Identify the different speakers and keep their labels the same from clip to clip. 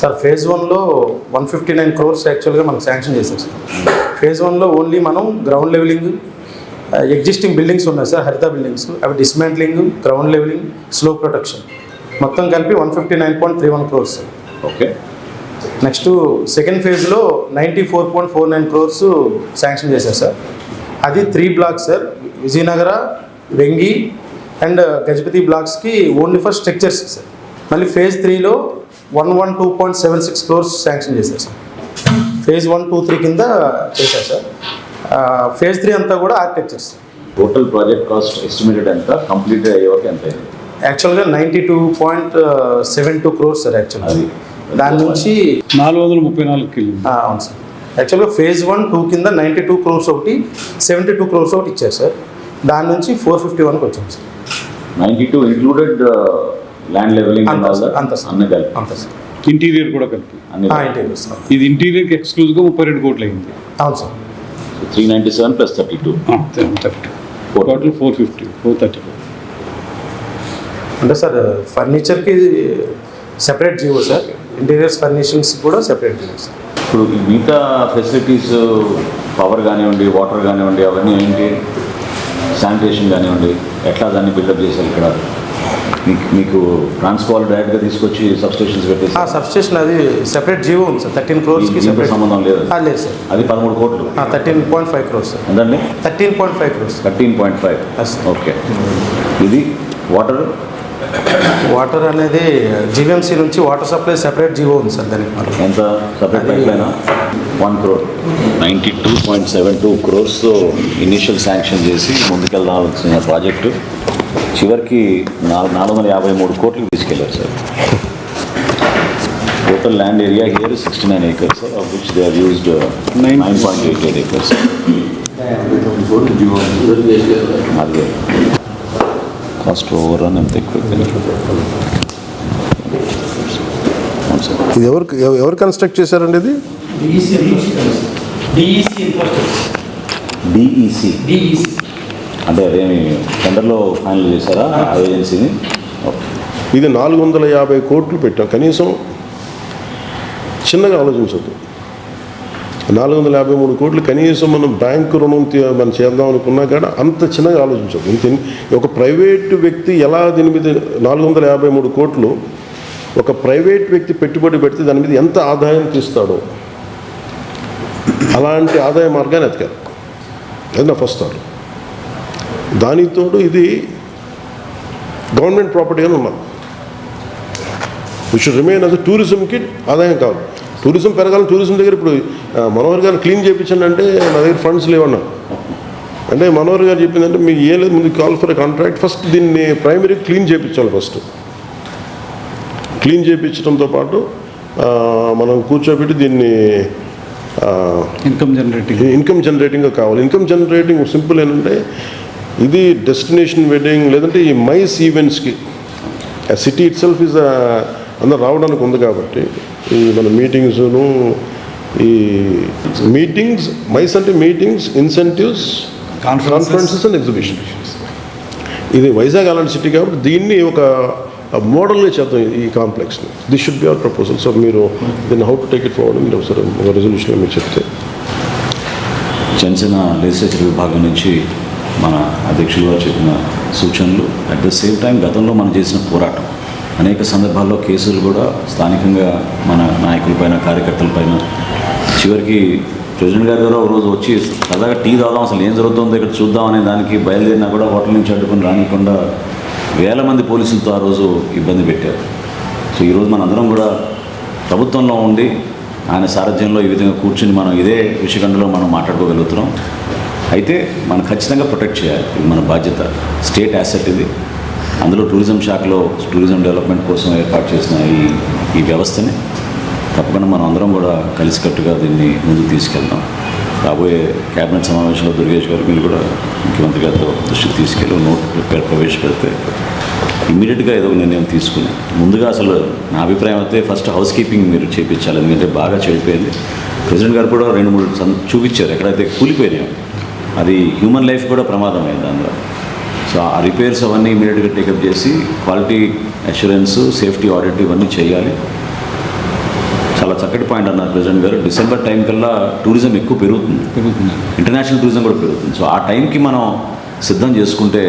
Speaker 1: Sir phase వన్లో one fifty nine crores యాక్చువల్గా మనకు శాంక్షన్ చేశారు సార్. ఫేజ్ వన్లో ఓన్లీ మనం గ్రౌండ్ లెవెలింగ్ ఎగ్జిస్టింగ్ బిల్డింగ్స్ ఉన్నాయి సార్ హరిత బిల్డింగ్స్ అవి dismantling ground levelling slope protection మొత్తం కలిపి one fifty nine point three one crores sir.
Speaker 2: Okay
Speaker 1: next second ఫేజ్లో ninety four point four nine crores sanction చేశారు sir. అది three blocks sir. Vizianagara Vengi and Gajapati బ్లాక్స్కి only for structures sir. మళ్ళీ phase త్రీలో one one two point seven six crores sanction చేశారు sir. Phase one two three కింద చేశారు sir. Phase three అంతా కూడా architectures.
Speaker 2: Total project cost estimated ఎంత? Complete అయ్యే వరకు ఎంత అయింది?
Speaker 1: యాక్చువల్గా ninety two point seven two crores sir యాక్చువల్గా.
Speaker 2: అది.
Speaker 1: దాని నుంచి
Speaker 3: నాలుగు వందల ముప్పై నాలుగు కిలో
Speaker 1: ఆ, అవును సార్. యాక్చువల్గా ఫేజ్ వన్ టూ కింద నైంటీ టూ క్రోర్స్ ఒకటి సెవెంటీ టూ క్రోర్స్ ఒకటి ఇచ్చారు సార్. దాని నుంచి ఫోర్ ఫిఫ్టీ వన్కి వచ్చాం sir.
Speaker 2: Ninety two included land levelling
Speaker 1: అంతా.
Speaker 2: అన్ని కలిపి.
Speaker 1: అంతే సార్
Speaker 3: ఇంటీరియర్ కూడా కలిపి.
Speaker 2: అన్ని
Speaker 1: ఇంటీరియర్ సార్
Speaker 3: ఇది ఇంటీరియర్కి ఎక్స్క్లూజివ్గా ముప్పై రెండు కోట్లు అయింది.
Speaker 1: అవును sir.
Speaker 2: Three ninety seven plus thirty two
Speaker 3: thirty total four fifty four thirty
Speaker 1: అంటే sir ఫర్నిచర్కి separate GO sir. Interiors furnishings కూడా సెపరేట్ జీవో సార్.
Speaker 2: ఇప్పుడు మిగతా ఫెసిలిటీస్ పవర్ కానివ్వండి వాటర్ కానివ్వండి అవన్నీ ఏంటి? శానిటేషన్ కానివ్వండి ఎట్లా దాన్ని బిల్డప్ చేశారు ఇక్కడ? మీకు మీకు ట్రాన్స్ఫార్ డైరెక్ట్గా తీసుకొచ్చి సబ్స్టేషన్స్ పెట్టేసి
Speaker 1: సబ్స్టేషన్ అది సెపరేట్ జీవో ఉంది సార్. థర్టీన్ క్రోర్స్కి సెపరేట్
Speaker 2: సంబంధం లేదు.
Speaker 1: లేదు సార్.
Speaker 2: అది పదమూడు కోట్లు.
Speaker 1: Thirteen point five crores sir.
Speaker 2: ఎంతండి?
Speaker 1: Thirteen point five crores
Speaker 2: thirteen point five. Okay. ఇది వాటర్
Speaker 1: వాటర్ అనేది జీవీఎంసీ నుంచి వాటర్ సప్లై సెపరేట్ జీవో ఉంది సార్ దానికి
Speaker 2: ఎంత? Separate one crore ninety two point seven two క్రోర్స్తో initial sanction చేసి ముందుకెళ్దాల్సిన project చివరికి నాలుగు నాలుగు వందల యాభై మూడు కోట్లకు తీసుకెళ్ళారు sir. Total land area here sixty nine acres of which they are used nine nine point eight eight acres అదే కాస్ట్ ఓవర్ అని ఎంత ఎక్కువ సార్
Speaker 4: ఇది ఎవరు ఎవ- ఎవరు కన్స్ట్రక్ట్ చేశారండి ఇది?
Speaker 1: DEC DEC infrastructure
Speaker 2: DEC
Speaker 1: DEC
Speaker 4: E
Speaker 2: అంటే అదేమి టెండర్లో ఫైనల్ చేశారా ఆ ఏజెన్సీని?
Speaker 4: ఇది నాలుగు వందల యాభై కోట్లు పెట్టాం. కనీసం చిన్నగా ఆలోచించద్దు. నాలుగు వందల యాభై మూడు కోట్లు కనీసం మనం బ్యాంకు రుణం తీ- మనం చేద్దాం అనుకున్నా కానీ అంత చిన్నగా ఆలోచించదు ఇంత ఒక ప్రైవేటు వ్యక్తి ఎలా దీని మీద నాలుగు వందల యాభై మూడు కోట్లు ఒక ప్రైవేట్ వ్యక్తి పెట్టుబడి పెడితే దాని మీద ఎంత ఆదాయం తీస్తాడో? అలాంటి ఆదాయ మార్గాన్ని ఎతకారు అది నా ఫస్ట్ థాట్. దానితోడు ఇది గవర్నమెంట్ ప్రాపర్టీగానే ఉన్నాం వీ షుడ్ రిమైన్ అస్ టూరిజంకి ఆదాయం కాదు. టూరిజం పెరగాలని టూరిజం దగ్గర ఇప్పుడు మనోహర్ గారు క్లీన్ చేయించండి అంటే నా దగ్గర ఫండ్స్ లేవన్నా. అంటే మనోహర్ గారు చెప్పిందంటే మీకు ఏం లేదు ముందు కాల్ ఫర్ కాంట్రాక్ట్ ఫస్ట్ దీన్ని ప్రైమరీ క్లీన్ చేయించాలి ఫస్ట్ క్లీన్ చేయించడంతో పాటు మనం కూర్చోబెట్టి దీన్ని
Speaker 3: ఇన్కమ్ జనరేటింగ్
Speaker 4: ఇన్కమ్ జనరేటింగ్గా కావాలి. ఇన్కమ్ జనరేటింగ్ సింపుల్ ఏంటంటే ఇది డెస్టినేషన్ వెడ్డింగ్ లేదంటే ఈ మైస్ ఈవెంట్స్కి సిటీ ఇట్ సెల్ఫ్ ఇస్ అందరు రావడానికి ఉంది కాబట్టి ఈ మన మీటింగ్స్ను ఈ మీటింగ్స్ మైస్ అంటే meetings incentives. Conferences and exhibition ఇది వైజాగ్ అలాంటి సిటీ కాబట్టి దీన్ని ఒక మోడల్గా చేద్దాం ఈ- ఈ కాంప్లెక్స్ని this should be our proposal so మీరు దీన్ని how to take it forward మీరు ఒకసారి ఒక రెజల్యూషన్లో మీరు చెప్తే.
Speaker 2: జనసేన లెజిస్లేచర్ విభాగం నుంచి మన అధ్యక్షులు గారు చెప్పిన సూచనలు. అట్ ద సేమ్ టైం గతంలో మనం చేసిన పోరాటం. అనేక సందర్భాల్లో కేసులు కూడా స్థానికంగా మన నాయకులపైన కార్యకర్తలపైన చివరికి ప్రెసిడెంట్ గారు కూడా రోజు వచ్చి సరదాగా టీ తాగుదాం అసలు ఏం జరుగుతుందో ఇక్కడ చూద్దాం అనే దానికి బయలుదేరినా కూడా హోటల్ నుంచి అడ్డుకుని రానికుండా వేల మంది పోలీసులతో ఆ రోజు ఇబ్బంది పెట్టారు. సో ఈరోజు మనందరం కూడా ప్రభుత్వంలో ఉండి ఆయన సారథ్యంలో ఈ విధంగా కూర్చుని మనం ఇదే విషయఖండలో మనం మాట్లాడుకోగలుగుతున్నాం. అయితే మనం ఖచ్చితంగా ప్రొటెక్ట్ చేయాలి. ఇది మన బాధ్యత. స్టేట్ యాసెట్ ఇది. అందులో టూరిజం శాఖలో టూరిజం డెవలప్మెంట్ కోసం ఏర్పాటు చేసిన ఈ ఈ వ్యవస్థని తప్పకుండా మనం అందరం కూడా కలిసికట్టుగా దీన్ని ముందుకు తీసుకెళ్దాం. రాబోయే కేబినెట్ సమావేశంలో దుర్గేష్ గారు మీరు కూడా ముఖ్యమంత్రి గారితో దృష్టికి తీసుకెళ్ళి నోట్ ప్రిపేర్ ప్రవేశపెడితే ఇమ్మీడియట్గా ఏదో నిర్ణయం తీసుకుని ముందుగా అసలు నా అభిప్రాయం అయితే ఫస్ట్ హౌస్ కీపింగ్ మీరు చేయించాలి ఎందుకంటే బాగా చెడిపోయింది. ప్రెసిడెంట్ గారు కూడా రెండు మూడు సం- చూపించారు. ఎక్కడైతే కూలిపోయినాయి అది హ్యూమన్ లైఫ్ కూడా ప్రమాదం అయింది అందులో. సో ఆ రిపేర్స్ అవన్నీ ఇమీడియట్గా టేకప్ చేసి క్వాలిటీ అష్యూరెన్స్ సేఫ్టీ ఆడిట్ ఇవన్నీ చేయాలి. చక్కటి పాయింట్ అన్నారు ప్రెసిడెంట్ గారు. డిసెంబర్ టైం కల్లా టూరిజం ఎక్కువ పెరుగుతుంది.
Speaker 3: పెరుగుతుంది.
Speaker 2: ఇంటర్నేషనల్ టూరిజం కూడా పెరుగుతుంది. సో ఆ టైంకి మనం సిద్ధం చేసుకుంటే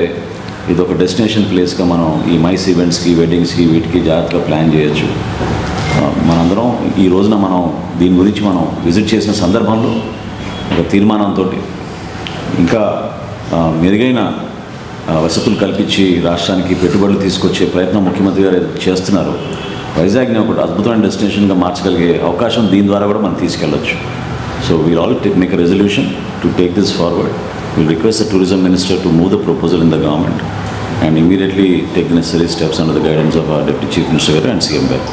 Speaker 2: ఇది ఒక డెస్టినేషన్ ప్లేస్గా మనం ఈ మైస్ ఈవెంట్స్కి వెడ్డింగ్స్కి వీటికి జాగ్రత్తగా ప్లాన్ చేయొచ్చు. మనందరం ఈ రోజున మనం దీని గురించి మనం విజిట్ చేసిన సందర్భంలో ఒక తీర్మానంతో ఇంకా మెరుగైన వసతులు కల్పించి రాష్ట్రానికి పెట్టుబడులు తీసుకొచ్చే ప్రయత్నం ముఖ్యమంత్రి గారు చేస్తున్నారు. వైజాగ్ని ఒక అద్భుతమైన డెస్టినేషన్గా మార్చగలిగే అవకాశం దీని ద్వారా కూడా మనం తీసుకెళ్ళొచ్చు. So we'll all take make a resolution to take this forward will request the tourism minister to move the proposal in the government and immediately take the necessary steps under the guidance of deputy chief minister గారు and CM గారు